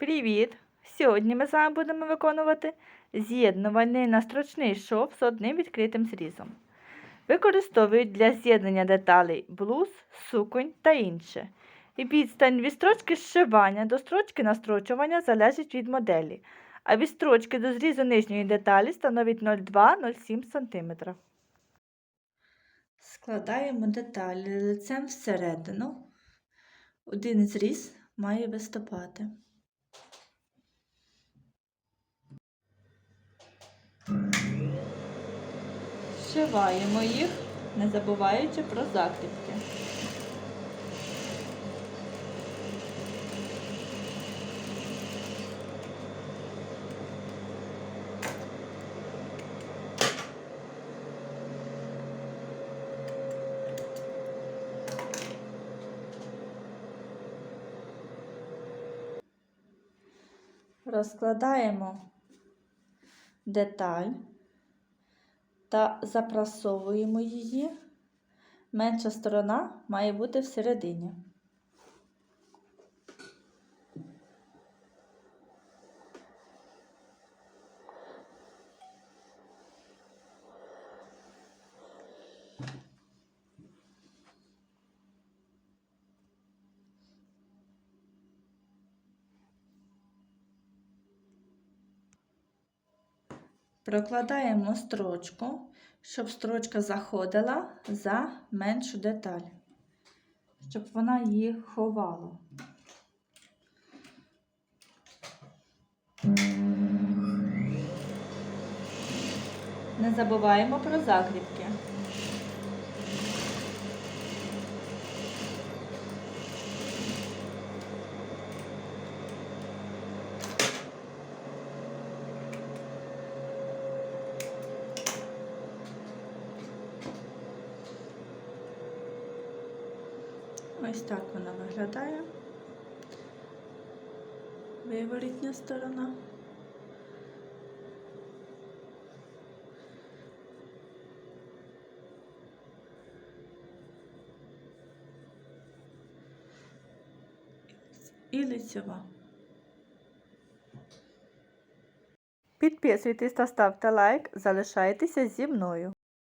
Привіт! Сьогодні ми з вами будемо виконувати з'єднувальний настрочний шов з одним відкритим зрізом. Використовують для з'єднання деталей блуз, суконь та інше. І відстань від строчки зшивання до строчки настрочування залежить від моделі, а від строчки до зрізу нижньої деталі становить 0,2-0,7 см. Складаємо деталі лицем всередину. Один зріз має виступати. Зшиваємо їх, не забуваючи про закріпки. Розкладаємо деталь та запрасовуємо її. Менша сторона має бути всередині. Прокладаємо строчку, щоб строчка заходила за меншу деталь, щоб вона її ховала. Не забуваємо про закріпки. Ось так вона виглядає. Виворітня сторона. І лицьова. Підписуйтесь та ставте лайк, залишайтеся зі мною.